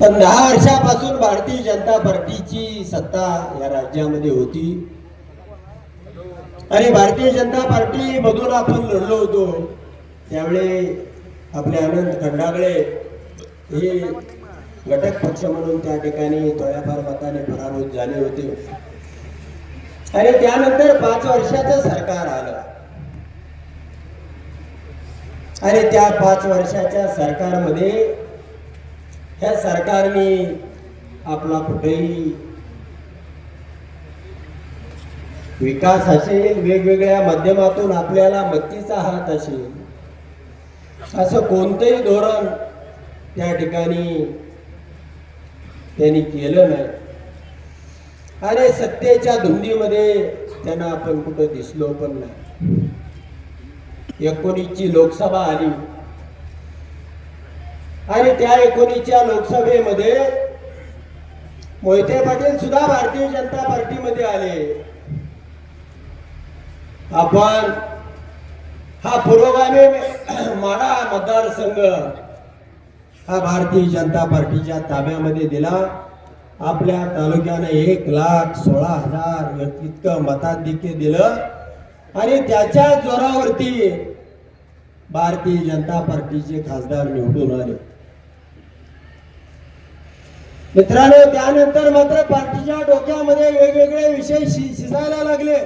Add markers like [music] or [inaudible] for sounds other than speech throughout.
पण दहा वर्षापासून भारतीय जनता पार्टीची सत्ता या राज्यामध्ये होती. आणि भारतीय जनता पार्टी मधून आपण लढलो होतो. त्यावेळी आपले आनंद खंडागळे हे घटक पक्ष म्हणून त्या ठिकाणी थोड्याफार मताने पराभूत झाले होते. आणि त्यानंतर पाच वर्षाचं सरकार आलं. आणि त्या पाच वर्षाच्या सरकारमध्ये ह्या सरकारने आपला कुठेही विकास असेल वेगवेगळ्या माध्यमातून आपल्याला मत्तीचा हात असेल असं कोणतंही धोरण त्या ठिकाणी त्यांनी केलं नाही. आणि सत्तेच्या धुंदीमध्ये त्यांना आपण कुठं दिसलो पण नाही. एकोणीसची लोकसभा आली. आणि त्या एकोणीसच्या लोकसभेमध्ये मोहिते पाटील सुद्धा भारतीय जनता पार्टीमध्ये आले. आपण हा पुरोगामी माडा मतदारसंघ हा भारतीय जनता पार्टीच्या ताब्यामध्ये दिला. आपल्या तालुक्याने एक लाख सोळा हजार इतकं मताधिक्य दिलं. आणि त्याच्या जोरावरती भारतीय जनता पार्टीचे खासदार निवडून आले. मित्रांनो त्यानंतर मात्र पार्टीच्या डोक्यामध्ये वेगवेगळे विषय शि- शिजायला लागले.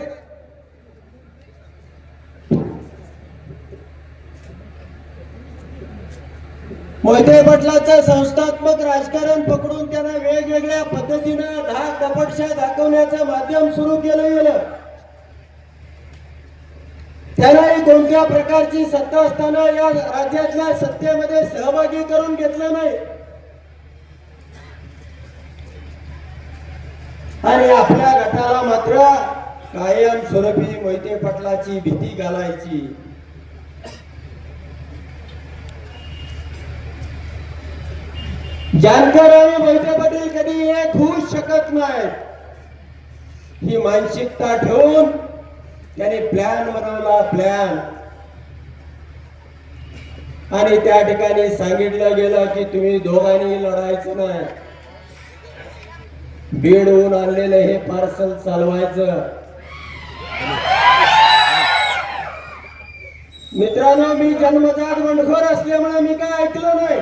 मोहिते पाटलाचं संस्थात्मक राजकारण पकडून त्यांना वेगवेगळ्या पद्धतीनं धाक कपटशा दाखवण्याचं माध्यम सुरू केलं गेलं. त्यांनाही कोणत्या प्रकारची सत्ता असताना या राज्यातल्या सत्तेमध्ये सहभागी करून घेतलं नाही. आणि आपल्या गटाला मात्र कायम स्वरूपी मोहिते पटलाची भीती घालायची. जानकर आणि मोहिते पाटील कधी एक होऊ शकत नाही ही मानसिकता ठेवून त्याने प्लॅन बनवला प्लॅन आणि त्या ठिकाणी सांगितलं गेलं की तुम्ही दोघांनी लढायचं नाही. बीडहून आणलेलं हे पार्सल चालवायचं. मित्रांनो मी जन्मजात बंडखोर असल्यामुळे मी काय ऐकलं नाही.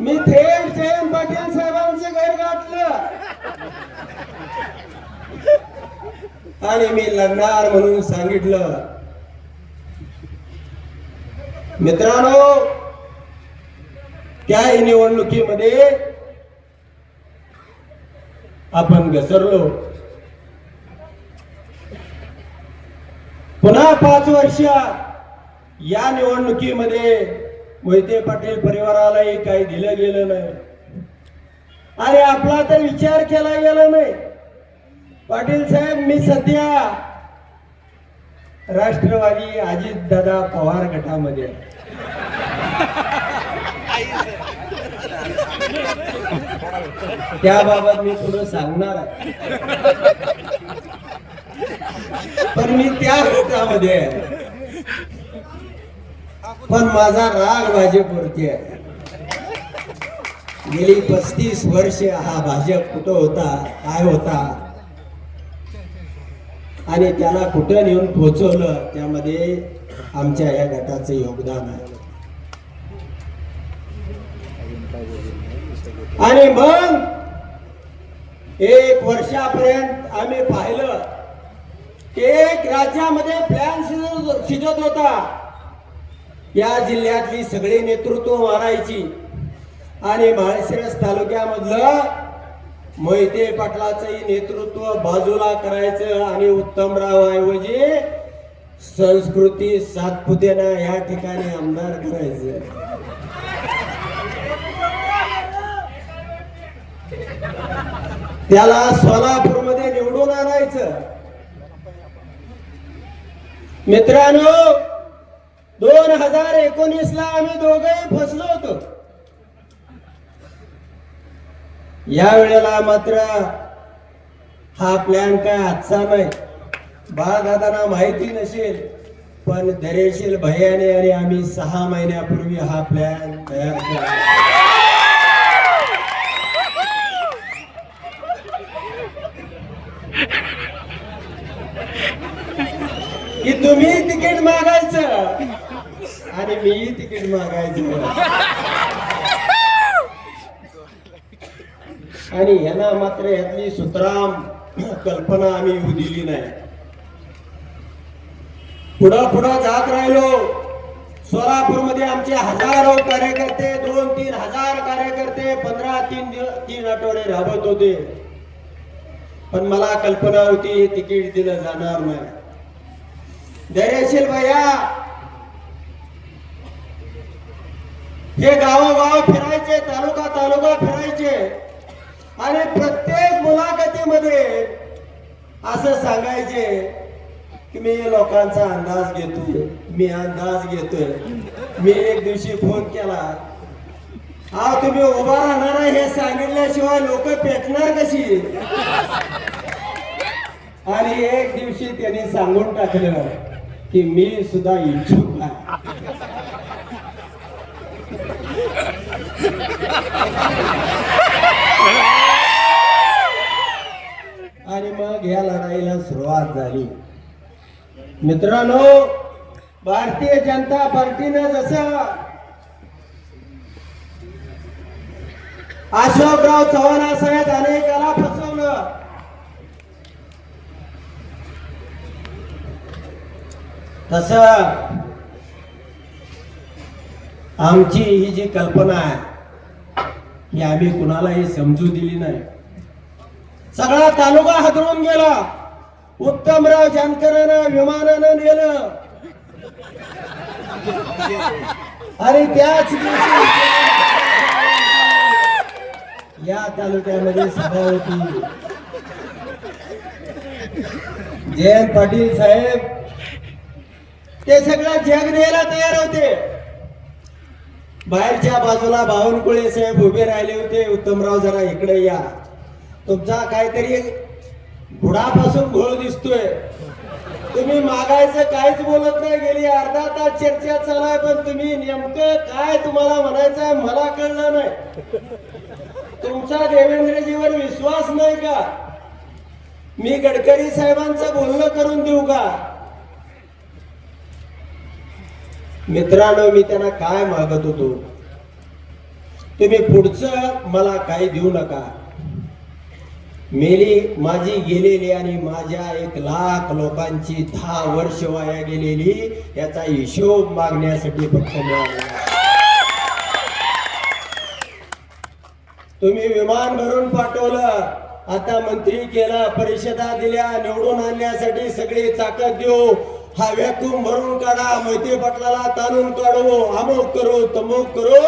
मी थेट जयंत पाटील साहेबांचं घर गाठलं. आणि मी लढणार म्हणून सांगितलं. मित्रांनो त्या निवडणुकीमध्ये आपण घसरलो. पुन्हा पाच वर्ष या निवडणुकीमध्ये मोहिते पाटील परिवारालाही काही दिलं गेलं नाही. आणि आपला तर विचार केला गेला नाही. पाटील साहेब मी सध्या राष्ट्रवादी अजित दादा पवार गटामध्ये त्याबाबत मी थोडं सांगणार पण मी त्या गटामध्ये पण माझा राग भाजपवरती आहे. गेली पस्तीस वर्ष हा भाजप कुठं होता काय होता? आणि त्याला कुठं नेऊन पोहोचवलं त्यामध्ये आमच्या या गटाचं योगदान आहे. आणि मग एक वर्षापर्यंत आम्ही पाहिलं की एक राज्यामध्ये प्लॅन शिजत शिजत होता. या जिल्ह्यातली सगळी नेतृत्व मारायची आणि माळशिरस तालुक्यामधलं मोहिते पाटलाचंही नेतृत्व बाजूला करायचं आणि उत्तमराव ऐवजी संस्कृती सातपुतेना या ठिकाणी आमदार करायचं. त्याला सोलापूरमध्ये निवडून आणायचं. मित्रांनो दोन हजार एकोणीस ला आम्ही दोघंही फसलो होतो. या वेळेला मात्र हा प्लॅन काय आजचा नाही. बाळदादांना माहिती नसेल पण दरेशील भैयाने आणि आम्ही सहा महिन्यापूर्वी हा प्लॅन तयार केला. की तुम्ही तिकीट मागायचं. आणि मी तिकीट मागायचं. आणि ह्यांना मात्र ह्यातली सुतराम कल्पना आम्ही येऊ दिली नाही. पुढं पुढं जात राहिलो. सोलापूरमध्ये आमचे हजारो कार्यकर्ते दोन तीन हजार कार्यकर्ते पंधरा तीन दिवस तीन आठवडे राबत होते. पण मला कल्पना होती हे तिकीट दिलं जाणार नाही. धैर्यशील भैया। हे गावागाव फिरायचे तालुका तालुका फिरायचे. आणि प्रत्येक मुलाखतीमध्ये असं सांगायचे की मी लोकांचा अंदाज घेतोय. मी अंदाज घेतोय. मी एक दिवशी फोन केला. हा तुम्ही उभा राहणार हे सांगितल्याशिवाय लोक पेटणार कशी? आणि एक दिवशी त्यांनी सांगून टाकलं. की मी सुद्धा इच्छुक आहे. आणि मग या लढाईला सुरुवात झाली. मित्रांनो भारतीय जनता पार्टीनं जसं अशोकराव चव्हाणासाहेब अनेकाला फसवलं तस आमची ही जी कल्पना आहे ही आम्ही कुणालाही समजू दिली नाही. सगळा तालुका हादरून गेला. उत्तमराव जानकरांना विमानानं नेलं. आणि त्याच दिवशी या तालुक्यामध्ये सभा होती. जयंत पाटील साहेब ते सगळं जग द्यायला तयार होते. बाहेरच्या बाजूला बावनकुळे साहेब उभे राहिले होते. उत्तमराव जरा इकडे या. तुमचा काहीतरी घुडापासून घोळ दिसतोय. तुम्ही मागायचं काहीच बोलत नाही. गेली अर्धा तास चर्चा चालाय पण तुम्ही नेमकं काय तुम्हाला म्हणायचं आहे मला कळलं नाही. तुमचा देवेंद्रजीवर विश्वास नाही का? मी गडकरी साहेबांचं बोलणं करून देऊ का? मित्रांनो मी त्यांना काय मागत होतो? तुम्ही पुढचं मला काही देऊ नका. मेली माझी गेलेली आणि माझ्या एक लाख लोकांची दहा वर्ष वाया गेलेली याचा हिशोब मागण्यासाठी फक्त मिळाला. तुम्ही विमान भरून पाठवलं आता मंत्री केला परिषदा दिल्या निवडून आणण्यासाठी सगळी ताकद देऊ हा व्हॅक्युम भरून काढा मैत्री पटलाला ताणून काढू अमुक करू तमुक करू.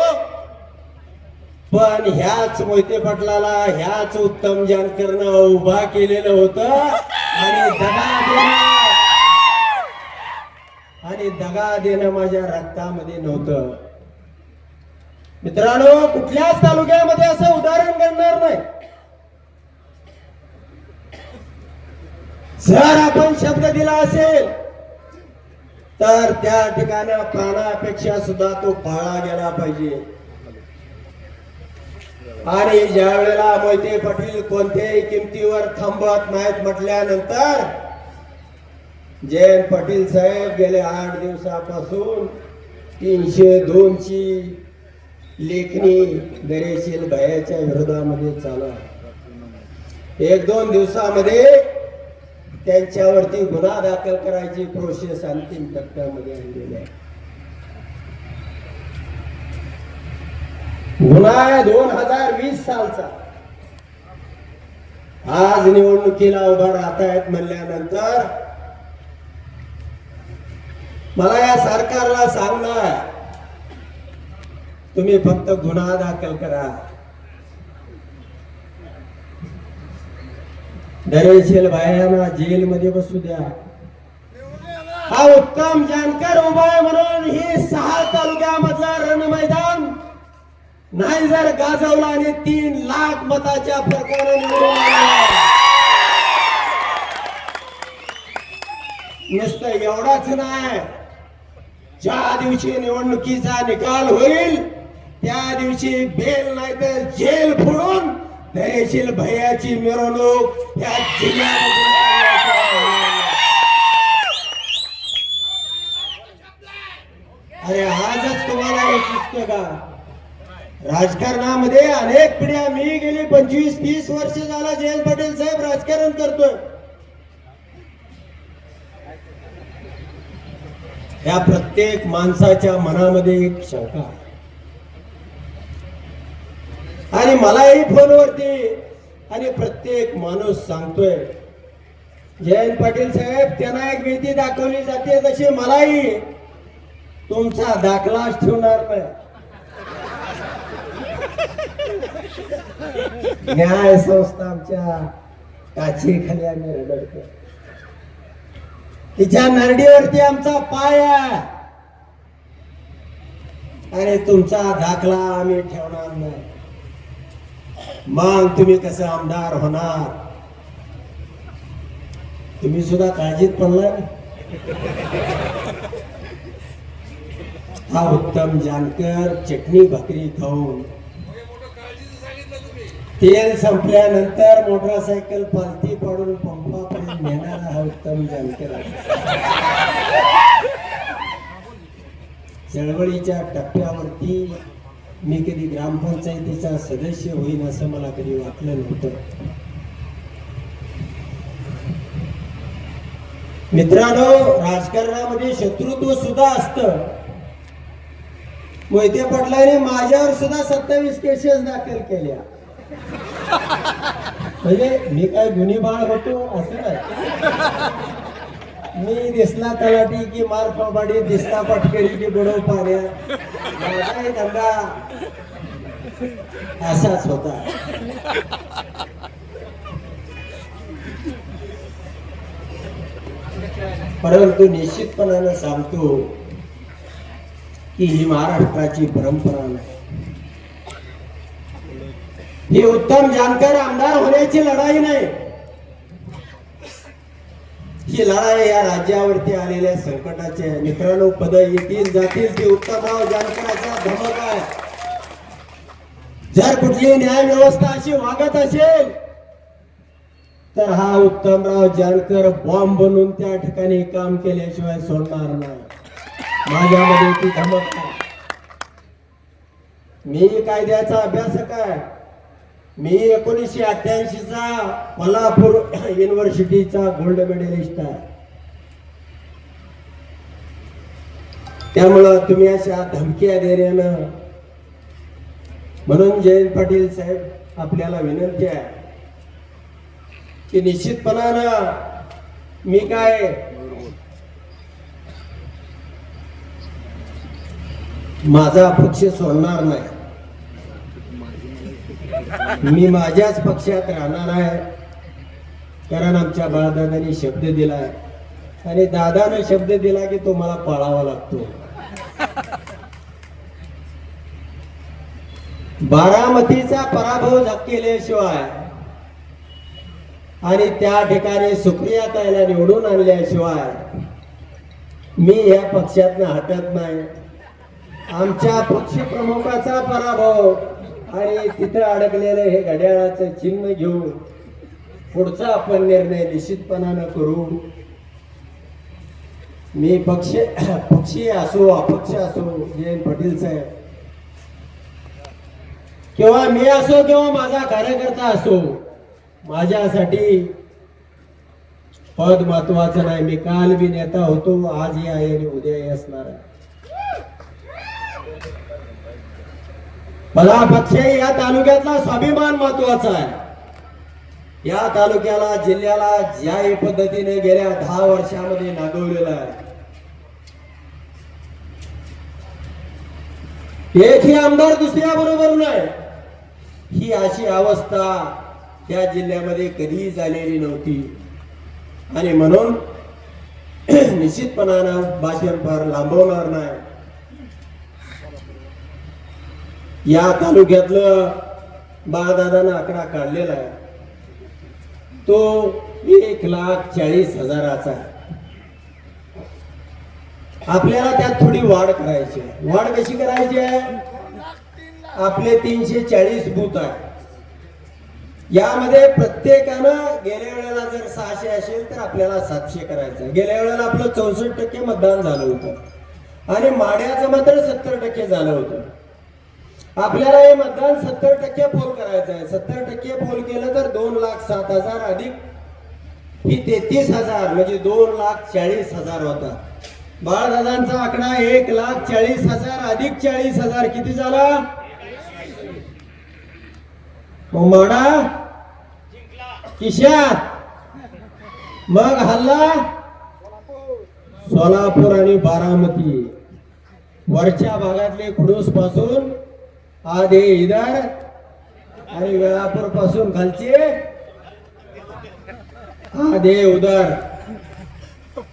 पण ह्याच मोहिते पटलाला ह्याच उत्तम जानकरनं उभा केलेलं होतं. आणि दगा देणं. आणि दगा देणं माझ्या रक्तामध्ये नव्हतं. मित्रांनो कुठल्याच तालुक्यामध्ये असं उदाहरण घडणार नाही. जर आपण शब्द दिला असेल तर त्या ठिकाणी प्राणापेक्षा सुद्धा तो पाळला गेला पाहिजे. आणि ज्या वेळेला मोहिते पाटील कोणत्याही किमतीवर थांबत नाहीत म्हटल्यानंतर जयंत पाटील साहेब गेले आठ दिवसापासून तीनशे दोनची लेखणी दरेशील भयाच्या विरोधामध्ये चालू आहे. एक दोन दिवसामध्ये त्यांच्यावरती गुन्हा दाखल करायची प्रोसेस अंतिम टप्प्यामध्ये आणलेली आहे. गुन्हा आहे दोन हजार वीस सालचा. आज निवडणुकीला उभा राहतायत म्हणल्यानंतर मला या सरकारला सांगणार तुम्ही फक्त गुन्हा दाखल करा. दरेशील बायांना जेलमध्ये बसू द्या. हा उत्तम जानकर उभा आहे म्हणून हे सहा तालुक्यामधला रण मैदान नाही जर गाजवला आणि तीन लाख मताच्या फरकाने नुसतं एवढाच नाही. ज्या दिवशी निवडणुकीचा निकाल होईल त्या दिवशी बेल नाही तर जेल फोडून धैर्यशील भैयाची मिरवणूक या जिल्ह्यामध्ये अरे आजच तुम्हाला हे सुचतं का राजकारणामध्ये अनेक पिढ्या मी गेली पंचवीस तीस वर्ष झाला जयंत पाटील साहेब राजकारण करतोय या प्रत्येक माणसाच्या मनामध्ये एक शंका आहे. आणि मलाही फोनवरती आणि प्रत्येक माणूस सांगतोय जयंत पाटील साहेब त्यांना एक भीती दाखवली जाते तशी मलाही तुमचा दाखलाच ठेवणार नाही. न्याय संस्था आमच्या काची खाली आम्ही रडतो. तिच्या नरडीवरती आमचा पाय आहे. आणि तुमचा दाखला आम्ही ठेवणार नाही. मग तुम्ही कसं आमदार होणार? तुम्ही सुद्धा काळजीत पडला हा उत्तम जानकर चटणी भाकरी खाऊन. तेल संपल्यानंतर मोटरसायकल पालती पाडून पंपापर्यंत नेणारा हा उत्तम जानकर चळवळीच्या टप्प्यावरती मी कधी ग्रामपंचायतीचा सदस्य होईन असं मला कधी वाटलं नव्हतं. मित्रांनो राजकारणामध्ये शत्रुत्व सुद्धा असत. मोहिते पटलाने माझ्यावर सुद्धा सत्तावीस केसेस दाखल केल्या. म्हणजे मी काय गुन्हेबाळ होतो असं नाही. मी दिसला तलाटी की मार फळबाडी दिसता पटकेरी की बुडव पाण्या काय धंदा असाच होता. परंतु निश्चितपणानं सांगतो की ही महाराष्ट्राची परंपरा नाही. ही उत्तम जानकर आमदार होण्याची लढाई नाही. ही लढाई या राज्यावरती आलेल्या संकटाचे मित्रांनो पद येतील जातील ते उत्तमराव जानकराचा धमक आहे. जर कुठली न्याय व्यवस्था अशी वागत असेल तर हा उत्तमराव जानकर बॉम्ब बनून त्या ठिकाणी काम केल्याशिवाय सोडणार नाही. माझ्यामध्ये ती धमक आहे. मी कायद्याचा अभ्यासक आहे. मी एकोणीसशे अठ्ठ्याऐंशीचा कोल्हापूर युनिव्हर्सिटीचा गोल्ड मेडलिस्ट आहे. त्यामुळं तुम्ही अशा धमक्या देण्यानं म्हणून जयंत पाटील साहेब आपल्याला विनंती आहे की निश्चितपणानं मी काय माझा पक्ष सोडणार नाही. मी माझ्याच पक्षात राहणार आहे. कारण आमच्या बाळदादांनी शब्द दिलाय आणि दादानं शब्द दिला की तो मला पाळावा लागतो. बारामतीचा पराभव केल्याशिवाय आणि त्या ठिकाणी सुप्रिया ताईला निवडून आणल्याशिवाय मी या पक्षातनं हटत नाही. आमच्या पक्षप्रमुखाचा पराभव आणि तिथं अडकलेलं हे घड्याळाचं चिन्ह घेऊन पुढचा आपण निर्णय निश्चितपणानं करू. मी पक्ष पक्षी असो अपक्ष असो जयंत पाटील साहेब. किंवा मी असो किंवा माझा कार्यकर्ता असो माझ्यासाठी पद महत्वाचं नाही. मी काल बी नेता होतो आजही आहे आणि उद्याही असणार आहे. मला पक्ष या तालुक्यातला स्वाभिमान महत्त्वाचा आहे. या तालुक्याला जिल्ह्याला ज्या पद्धतीने गेल्या दहा वर्षामध्ये नागवलेला आहे. एकही आमदार दुसऱ्या बरोबर नाही. ही अशी अवस्था या जिल्ह्यामध्ये कधीही झालेली नव्हती. आणि म्हणून [clears throat] निश्चितपणानं भाषण फार लांबवणार नाही. या तालुक्यातलं बाळदादानं आकडा काढलेला आहे. तो एक लाख चाळीस हजाराचा आहे. आपल्याला त्यात थोडी वाढ करायची आहे. वाढ कशी करायची आहे? आपले तीनशे चाळीस बूथ आहे. यामध्ये प्रत्येकानं गेल्या वेळेला जर सहाशे असेल तर आपल्याला सातशे करायचं गेल्या वेळेला आपलं चौसष्ट टक्के मतदान झालं होतं. आणि माड्याचं मात्र सत्तर टक्के झालं होतं. आपल्याला हे मतदान सत्तर टक्के पोल करायचं आहे. सत्तर टक्के पोल केलं तर दोन लाख सात हजार अधिक ही तेहतीस हजार म्हणजे दोन लाख चाळीस हजार होता बाळदादांचा आकडा एक लाख चाळीस हजार अधिक चाळीस हजार. किती झाला? माडा किशा मग हल्ला? सोलापूर आणि बारामती. वरच्या भागातले खुडूसपासून आधे इधर। आणि वेळापूरपासून खालचे आधे उदर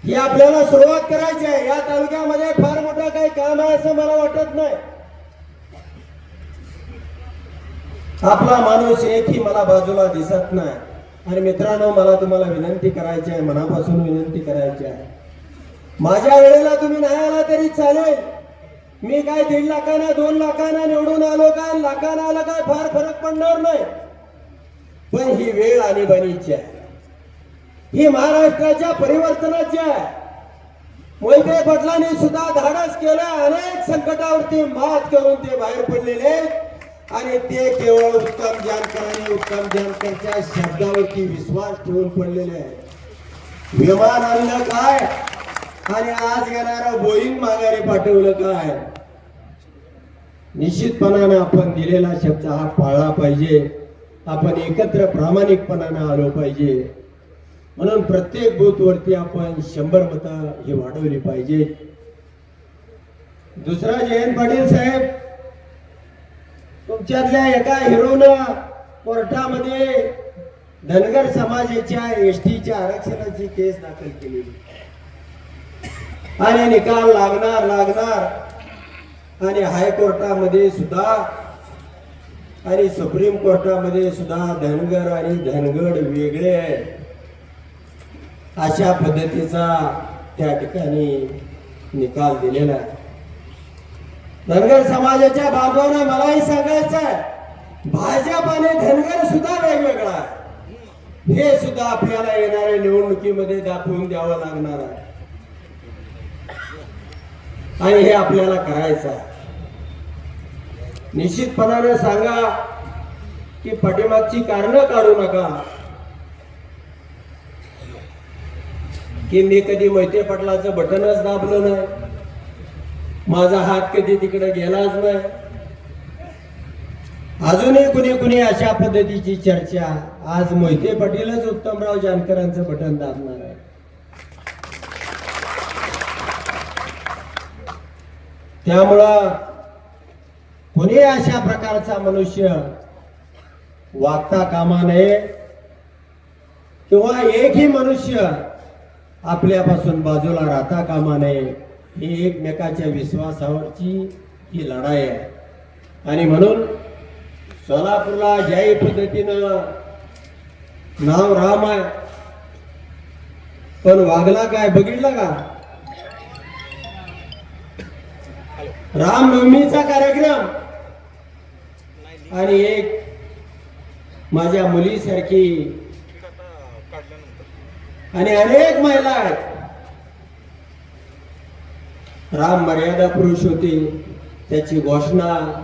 ही आपल्याला सुरुवात करायची आहे. या तालुक्यामध्ये फार मोठं काही काम आहे असं मला वाटत नाही. आपला माणूस एकही मला बाजूला दिसत नाही. आणि मित्रांनो मला तुम्हाला विनंती करायची आहे मनापासून विनंती करायची आहे. माझ्या वेळेला तुम्ही नाही आला तरी चालेल. मी काय दीड लाखाना दोन लाखाना निवडून आलो काय लाखाना आलं काय? फार फरक पडणार नाही. पण ही वेळ आणीबाणीची आहे. ही महाराष्ट्राच्या परिवर्तनाची आहे. मोहिते पाटलांनी सुद्धा धाडस केलं अनेक संकटावरती मात करून ते बाहेर पडलेले आहेत. आणि ते केवळ उत्तम जानकरांनी उत्तम जानकरच्या शब्दावरती विश्वास ठेवून पडलेले आहे विमान आणलं काय? आणि आज घेणारा बोईंग माघारी पाठवलं काय? निश्चितपणाने आपण दिलेला शब्द हा पाळला पाहिजे. आपण एकत्र प्रामाणिकपणाने आलो पाहिजे. म्हणून प्रत्येक बूथवरती आपण शंभर मतं ही वाढवली पाहिजे. दुसरा जयंत पाटील साहेब तुमच्यातल्या एका हिरोनं कोर्टामध्ये धनगर समाजाच्या एसटीच्या आरक्षणाची केस दाखल केलेली. आणि निकाल लागणार लागणार. आणि हायकोर्टामध्ये सुद्धा आणि सुप्रीम कोर्टामध्ये सुद्धा धनगर आणि धनगड वेगळे अशा पद्धतीचा त्या ठिकाणी निकाल दिलेला आहे. धनगर समाजाच्या बांधवांना मलाही सांगायचं आहे भाजप आणि धनगर सुद्धा वेगवेगळा आहे. हे सुद्धा आपल्याला येणाऱ्या निवडणुकीमध्ये दाखवून द्यावं लागणार आहे. आणि हे आपल्याला करायचं आहे? निश्चितपणाने सांगा की पाठीमागची कारणं काढू नका. की मी कधी मैत्री पटलाचं बटनच दाबलं नाही. माझा हात कधी तिकडे गेलाच नाही. अजूनही कुणी कुणी अशा पद्धतीची चर्चा. आज मोहिते पाटीलच उत्तमराव जानकरांचं बटन दाबणार आहे. त्यामुळं कुणी अशा प्रकारचा मनुष्य वागता कामा नये किंवा एकही मनुष्य आपल्यापासून बाजूला राहता कामा नये ही एकमेकाच्या विश्वासावरची ही लढाई आहे. आणि म्हणून सोलापूरला ज्याही पद्धतीनं नाव राम आहे पण वागला काय बघितलं का? रामनवमीचा कार्यक्रम. आणि एक माझ्या मुलीसारखी आणि अनेक महिला आहेत. राम मर्यादा पुरुष होते. त्याची घोषणा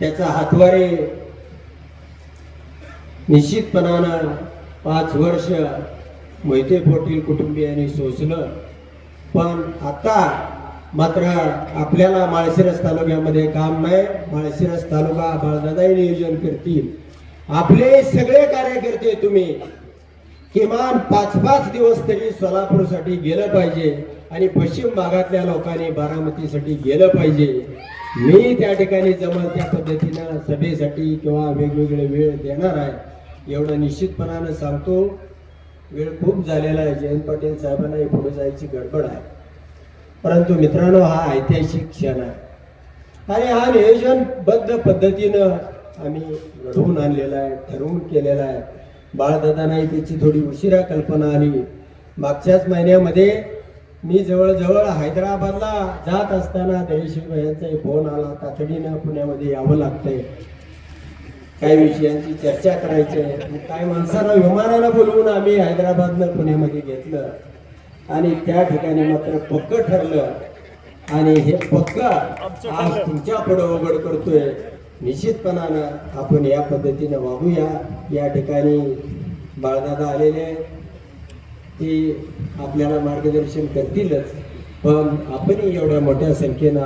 त्याचा हातवारे निश्चितपणानं पाच वर्ष मोहिते पोटील कुटुंबियांनी सोसलं. पण आता मात्र आपल्याला माळशिरस तालुक्यामध्ये काम नाही. माळशिरस तालुका बाळदादाही नियोजन करतील. आपले सगळे कार्यकर्ते तुम्ही किमान पाच पाच दिवस तरी सोलापूरसाठी गेलं पाहिजे आणि पश्चिम भागातल्या लोकांनी बारामतीसाठी गेलं पाहिजे. मी त्या ठिकाणी जमल त्या पद्धतीनं सभेसाठी किंवा वेगवेगळे वेळ देणार आहे. एवढं निश्चितपणानं सांगतो. वेळ खूप झालेला आहे. जयंत पाटील साहेबांना पुढे जायची गडबड आहे. परंतु मित्रांनो हा ऐतिहासिक क्षण आहे. आणि हा नियोजनबद्ध पद्धतीनं आम्ही घडवून आणलेला आहे ठरवून केलेला आहे. बाळदादांनाही त्याची थोडी उशिरा कल्पना आली. मागच्याच महिन्यामध्ये मी जवळजवळ हैदराबादला जात असताना देशशिव यांचा फोन आला. तातडीनं पुण्यामध्ये यावं लागतंय. काही विषयांची चर्चा करायची आहे. काही माणसांना विमानानं बोलवून आम्ही हैदराबादनं पुण्यामध्ये घेतलं. आणि त्या ठिकाणी मात्र पक्क ठरलं. आणि हे पक्क आज तुमच्यापुढे उघड करतोय. निश्चितपणानं आपण या पद्धतीनं वागूया. या ठिकाणी बाळदादा आलेले. ते आपल्याला मार्गदर्शन करतीलच. पण आपणही एवढ्या मोठ्या संख्येनं